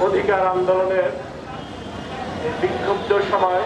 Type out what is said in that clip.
অধিকার আন্দোলনের বিক্ষুব্ধ সময়